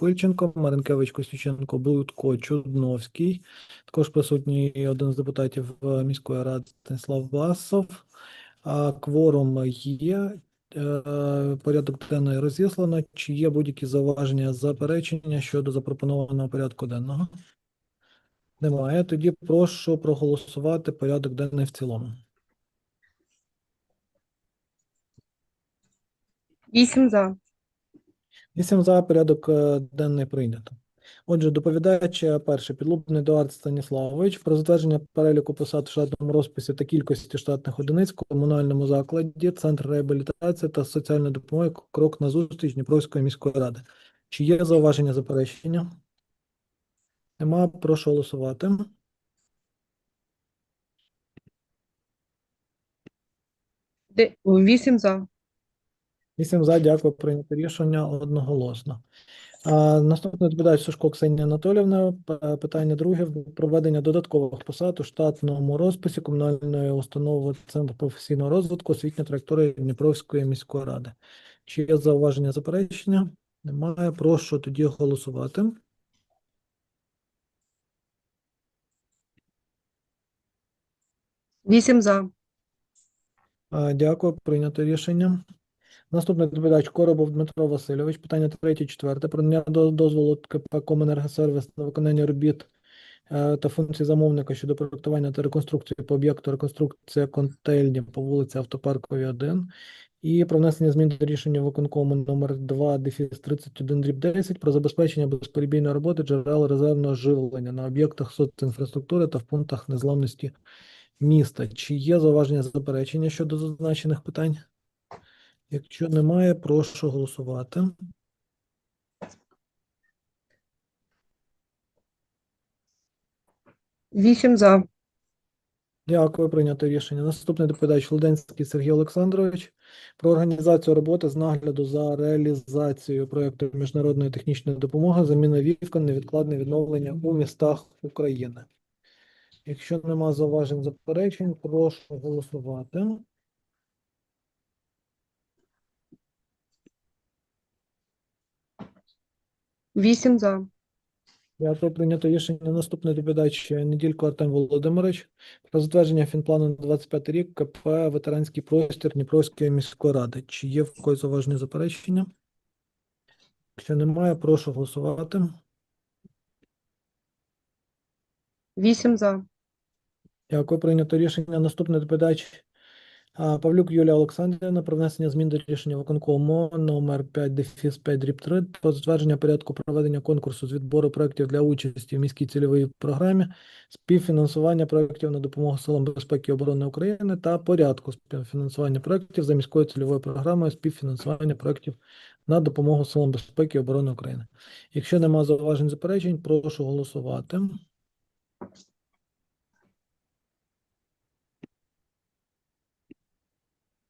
Пильченко, Маринкевич, Костюченко, Будко, Чудновський. Також присутній один з депутатів е, міської ради Станіслав Басов. Кворум є. Е, Порядок денний розіслано. Чи є будь-які зауваження, заперечення щодо запропонованого порядку денного? Немає. Тоді прошу проголосувати порядок денний в цілому. Вісім за. Вісім за порядок е, денний прийнято. Отже, доповідач е, перший підлубний Едуард Станіславович про затвердження переліку посад в штатному розписі та кількості штатних одиниць в комунальному закладі, Центр реабілітації та соціальної допомоги крок на зустріч Дніпровської міської ради. Чи є зауваження заперечення? Нема. Прошу голосувати. Вісім за. Вісім за, дякую, прийнято рішення одноголосно. А, наступний доповідач Сушко Ксенія Анатолівна. Питання друге. Проведення додаткових посад у штатному розписі комунальної установи Центр професійного розвитку освітньої траєкторії Дніпровської міської ради. Чи є зауваження заперечення? Немає. Прошу тоді голосувати. Вісім за. Дякую, прийнято рішення. Наступний доповідач Коробов Дмитро Васильович. Питання третє, четверте. Про надання дозволу КП Коменергосервіс на виконання робіт е, та функцій замовника щодо проектування та реконструкції по об'єкту реконструкція контельні по вулиці Автопарковій 1 і про внесення змін до рішення виконкому номер 2 дефіс 31 дріб 10 про забезпечення безперебійної роботи джерел резервного живлення на об'єктах соцінфраструктури та в пунктах незламності міста. Чи є зауваження заперечення щодо зазначених питань? Якщо немає, прошу голосувати. Вісім за. Дякую, прийнято рішення. Наступний доповідач Луденський Сергій Олександрович про організацію роботи з нагляду за реалізацією проєкту міжнародної технічної допомоги, заміна вікон, невідкладне відновлення у містах України. Якщо нема зауважень заперечень, прошу голосувати. Вісім за. Дякую, прийнято рішення. Наступний доповідач Неділько Артем Володимирович про затвердження фінплану на 25 рік КП Ветеранський простір Дніпровської міської ради. Чи є в когось зауважені заперечення? Якщо немає, прошу голосувати. Вісім за. Дякую, прийнято рішення. Наступний доповідач Павлюк Юлія Олександрівна про внесення змін до рішення виконкому номер 5 дефіс 5 дріб 3 про затвердження порядку проведення конкурсу з відбору проєктів для участі в міській цільовій програмі, співфінансування проєктів на допомогу силам безпеки і оборони України та порядку співфінансування проєктів за міською цільовою програмою співфінансування проєктів на допомогу силам безпеки і оборони України. Якщо немає зауважень заперечень, прошу голосувати.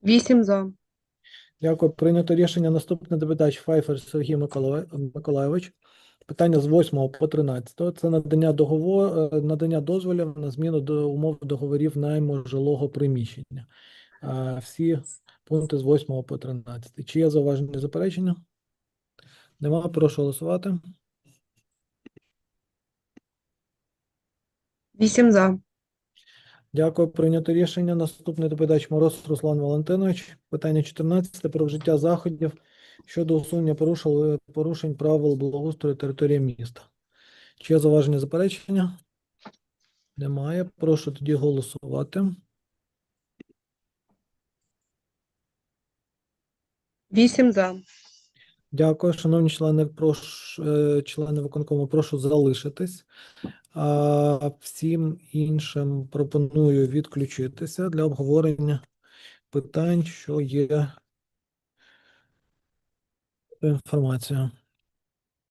Вісім за. Дякую. Прийнято рішення. Наступний доповідач Файфер Сергій Миколай- Миколайович. Питання з 8 по 13. Це надання договору, надання дозволів на зміну до умов договорів найму жилого приміщення. Всі пункти з 8 по 13. Чи є зауваження заперечення? Нема. Прошу голосувати. Вісім за. Дякую. Прийнято рішення. Наступний доповідач Мороз Руслан Валентинович. Питання 14 про вжиття заходів щодо усунення порушень правил благоустрою території міста. Чи є зауваження заперечення? Немає. Прошу тоді голосувати. Вісім за. Дякую, шановні члени, прошу, е, члени виконкому, прошу залишитись. А всім іншим пропоную відключитися для обговорення питань, що є інформацією.